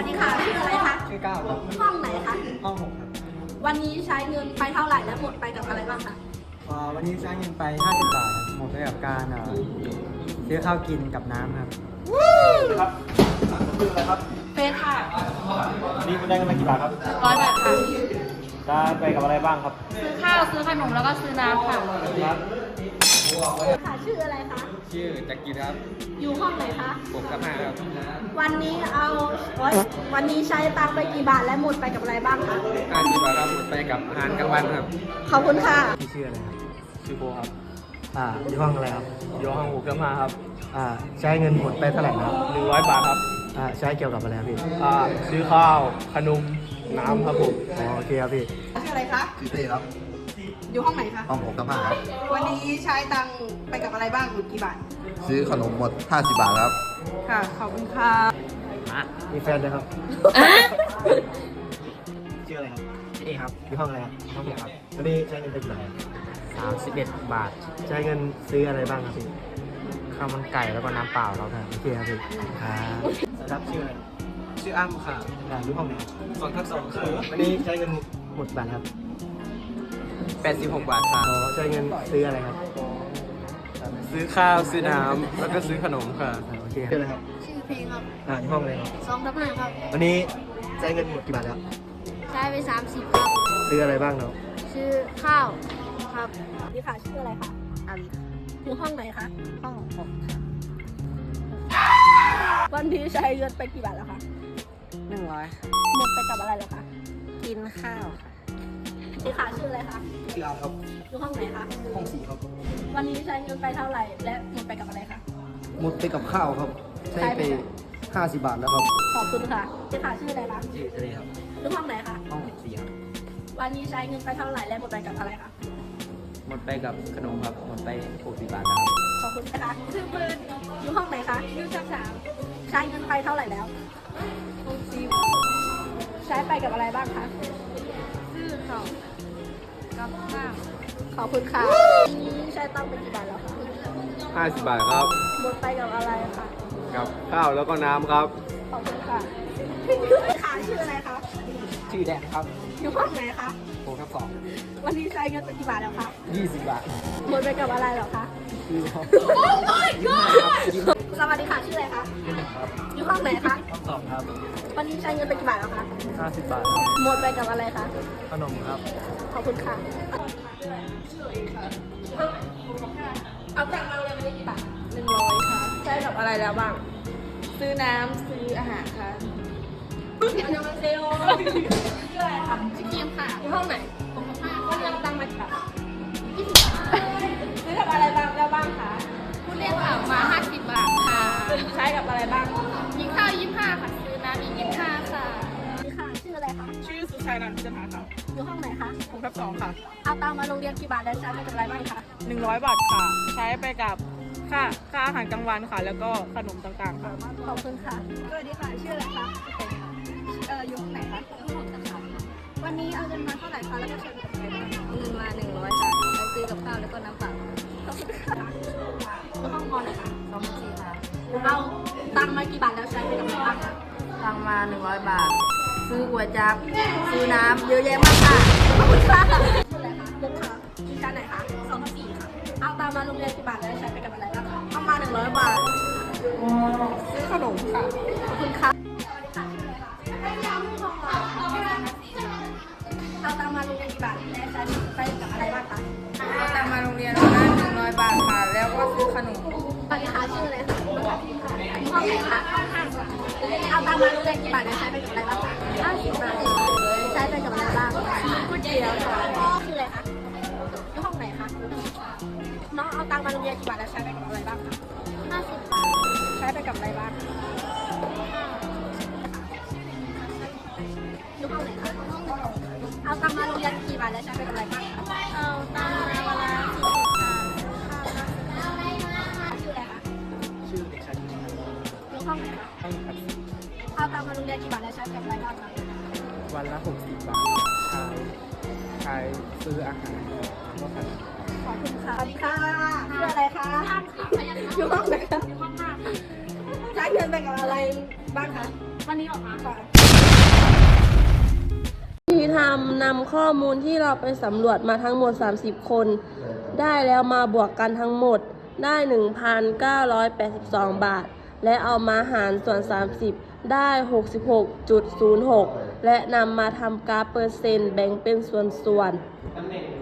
วัสดีค่ะชื่ออะไรคะชื่อก้าวครับห้องไหนคะห้องหกครับวันนี้ใช้เงินไปเท่าไหร่และหมดไปกับอะไรบ้างคะอ่าวันนี้ใช้เงินไป 50 บาทครับหมดไปกับการอ่าซื้อข้าวกินกับน้ำครับครับคืออะไรครับเฟซค่ะวันนี้คุณได้เงินมากี่บาทครับร้อยบาทค่ะได้ไปกับอะไรบ้างครับ ซื้อข้าวซื้อขนมแล้วก็ซื้อน้ำค่ะครับค่ะชื่ออะไรคะชื่อจักรีครับ อยู่ห้องไหนคะ ผมกับห้าครับ วันนี้เอาโอ๊ยวันนี้ใช้ตังค์ไปกี่บาทและหมดไปกับอะไรบ้างคะ50บาทครับหมดไปกับอาหารกลางวันครับ ขอบคุณค่ะพี่ชื่ออะไรครับ ชื่อโบครับ อ่าอยู่ห้องอะไรครับอยู่ห้องหกกับห้าครับ อ่าใช้เงินหมดไปเท่าไหร่ครับหนึ่งร้อยบาทครับ อ่าใช้เกี่ยวกับอะไรครับพี่ อ่าซื้อข้าวขนมน้ำครับผมอ๋อโอเคครับพี่ชื่ออะไรคะชื่อเต้ครับ อยู่ห้องไหนคะ ห้องหกกับห้าครับ วันนี้ใช้ตังค์ไปกับอะไรบ้างหมดกี่บาท ซื้อขนมหมด 50 บาทครับ ค่ะ ขอบคุณค่ะ มีแฟนเลยครับชื่ออะไรครับชื่อเอครับอยู่ห้องอะไรครับห้องหกครับวันนี้ใช้เงินไปกี่บาทสามสิบเอ็ดบาทใช้เงินซื้ออะไรบ้างครับพี่ข้าวมันไก่แล้วก็น้ำเปล่าเราครับโอเคครับพี่ครับครับชื่ออะไรชื่ออ้ำค่ะอยู่ห้องไหนสองทับสองค่ะวันนี้ใช้เงินหมดบาทครับแปดสิบหกบาทค่ะ อ๋อใช้เงินซื้ออะไรครับซื้อข้าว ซื้อน้ำ แล้วก็ซื้อขนมค่ะ อ่าโอเคชื่ออะไรครับชื่อ เพลงครับอ่าอยู่ห้องอะไรครับสองทับห้าครับ วันนี้ใช้เงินหมดกี่บาทครับใช้ไปสามสิบครับซื้ออะไรบ้างเนาะซื้อข้าวครับนี่ค่ะชื่ออะไรคะอันอยู่ห้องไหนคะ ห้องหกวันนี้ใช้เงินไปกี่บาทแล้วคะหนึ่งร้อยหมดไปกับอะไรแล้วคะกินข้าวค่ะนี่ค่ะชื่ออะไรคะชื่ออาครับอยู่ห้องไหนคะห้องสี่ครับ วันนี้ใช้เงินไปเท่าไหร่ และหมดไปกับอะไรคะหมดไปกับข้าวครับ ใช้ไป50 บาทแล้วครับขอบคุณค่ะนี่ค่ะชื่ออะไรคะชื่อทะเลครับอยู่ห้องไหนคะห้องสี่ครับวันนี้ใช้เงินไปเท่าไหร่และหมดไปกับอะไรคะหมดไปกับขนมครับหมดไป60บาทนะครับขอบคุณนะคะชื่อปืนอยู่ห้องไหนคะอยู่ชั้นสามใช้เงินไปเท่าไหร่แล้วหกสิบใช้ไปกับอะไรบ้างคะซื้อข้าวกับข้าวขอบคุณค่ะใช้ตังค์ไปกี่บาทแล้วคะ50 บาทครับ หมดไปกับอะไรคะ กับข้าวแล้วก็น้ำครับ ขอบคุณค่ะค่ะชื่ออะไรคะ ชื่อแดงครับ อยู่ห้องไหนคะโทับสองวันนี้ใช้เงินไปกี่บาทแล้วคะ20บาทหมดไปกับอะไรเหรอคะ คือครับสวัสดีค่ะชื่ออะไรคะ อยู่ห้องไหนคะห้องสองครับวันนี้ใช้เงินไปกี่บาทแล้วคะ50บาทครับหมดไปกับอะไรคะ ขนมครับ ขอบคุณค่ะ เอาตังค์มาเลยวันนี้กี่บาทหนึ่งร้อยค่ะ ใช้กับอะไรแล้วบ้าง ซื้อน้ำซื้ออาหารค่ะอันยองเซโอชื่ออะไรคะชื่อเกียมค่ะอยู่ห้องไหนผมห้าวันนี้เอาตังค์มากี่บาทยี่สิบบาทซื้อกับอะไรบ้างแล้วบ้างคะผู้เรียกข่าวมาห้าสิบบาทค่ะใช้กับอะไรบ้างกินข้าวยี่สิบห้าค่ะซื้อน้ำอีกยี่สิบห้าค่ะนี่ค่ะชื่ออะไรคะชื่อสุชัยนันท์พิจารณาครับอยู่ห้องไหนคะหกทับสองค่ะ เอาตังค์มาโรงเรียนกี่บาทแล้วใช้ไปกับอะไรบ้างคะหนึ่งร้อยบาทค่ะ ใช้ไปกับ ค่าค่าอาหารกลางวันค่ะ แล้วก็ขนมต่างๆค่ะ ขอบคุณค่ะ สวัสดีค่ะ ชื่ออะไรคะเอออยู่ห้องไหนคะห้องสามวันนี้เอาเงินมาเท่าไหร่คะ แล้วก็ใช้ไปกับอะไรบ้างเงินมาหนึ่งร้อยค่ะใช้ซื้อกับข้าวแล้วก็น้ำเปล่าขอบคุณค่ะอยู่ห้องมอไหนคะสองสี่ค่ะเอาตังค์มากี่บาทแล้วใช้ไปกับอะไรบ้างคะตังมาหนึ่งร้อยบาท ซื้อก๋วยจั๊บ ซื้อน้ำเยอะแยะมากค่ะ ขอบคุณค่ะ เอาตังค์มาโรงเรียนกี่บาทและใช้ไปกับอะไรบ้างคะตังมาโรงเรียนวันละหนึ่งร้อยบาทค่ะ แล้วก็ซื้อขนมสวัสดีค่ะชื่ออะไรคะห้องไหนคะห้องห้าค่ะเอาตังค์มาโรงเรียนกี่บาทและใช้ไปกับอะไรบ้างคะห้าสิบบาทใช้ไปกับอะไรบ้างก๋วยเตี๋ยวค่ะพ่อคืออะไรคะอยู่ห้องไหนคะน้องเอาตังค์มาโรงเรียนกี่บาทและใช้ไปกับ บาทและใช้ไปกับอะไรบ้างเอาตังมาวันละสี่สิบค่ะชื่ออะไรคะชื่อเด็กชายชินครับอยู่ห้องไหนคะห้องขัดสีเอาตังค์มาโรงเรียนกี่บาทและใช้กับอะไรบ้างคะวันละ60บาทใช้ใช้ซื้ออาหารแล้วก็ขนมขอบคุณค่ะสวัสดีค่ะชื่ออะไรคะอยู่ห้องไหนคะใช้องห้าใช้เงินไปกับอะไรบ้างคะวันนี้ออกมาค่ะ ที่ทำนำข้อมูลที่เราไปสำรวจมาทั้งหมด 30 คน ได้แล้วมาบวกกันทั้งหมดได้ 1,982 บาท และเอามาหารส่วน 30 ได้ 66.06 และนำมาทำกราฟเปอร์เซ็นต์แบ่งเป็นส่วนๆ